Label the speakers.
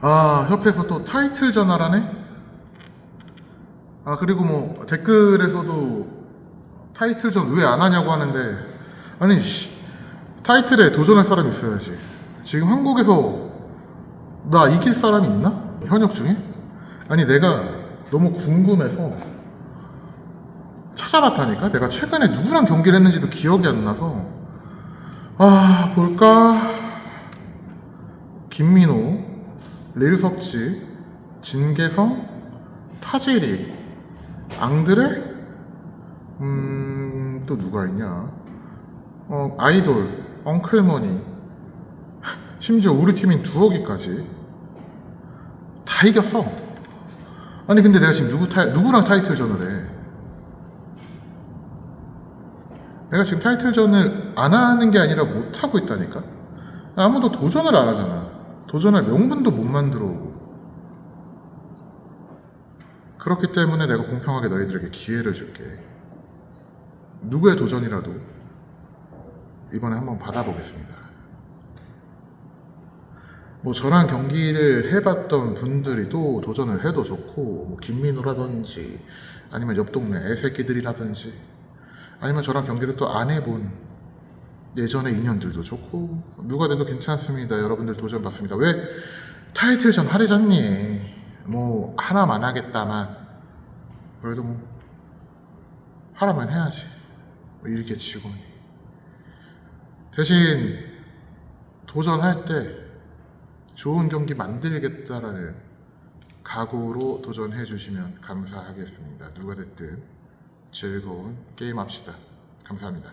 Speaker 1: 아 협회에서 또 타이틀 전화라네? 아 그리고 뭐 댓글에서도 타이틀 전 왜 안 하냐고 하는데 아니 씨, 타이틀에 도전할 사람이 있어야지. 지금 한국에서 나 이길 사람이 있나? 현역 중에? 아니 내가 너무 궁금해서 찾아봤다니까? 내가 최근에 누구랑 경기를 했는지도 기억이 안 나서. 아 볼까 김민호 릴석지 진계성 타지리 앙드레? 음 또 누가 있냐? 어 아이돌 엉클머니. 심지어 우리 팀인 두억이까지. 다 이겼어. 아니 근데 내가 지금 누구 타, 누구랑 타이틀전을 해? 내가 지금 타이틀전을 안 하는 게 아니라 못 하고 있다니까. 아무도 도전을 안 하잖아 도전할 명분도 못 만들어 오고. 그렇기 때문에 내가 공평하게 너희들에게 기회를 줄게. 누구의 도전이라도 이번에 한번 받아보겠습니다. 뭐 저랑 경기를 해봤던 분들이 또 도전을 해도 좋고 뭐 김민호라든지 아니면 옆 동네 애새끼들이라든지 아니면 저랑 경기를 또 안 해본 예전의 인연들도 좋고 누가 돼도 괜찮습니다. 여러분들 도전 받습니다. 왜? 타이틀전 하래잖니. 뭐 하나만 하겠다만. 그래도 뭐 하라면 해야지. 뭐 일개 직원이. 대신 도전할 때 좋은 경기 만들겠다라는 각오로 도전해 주시면 감사하겠습니다. 누가 됐든 즐거운 게임 합시다. 감사합니다.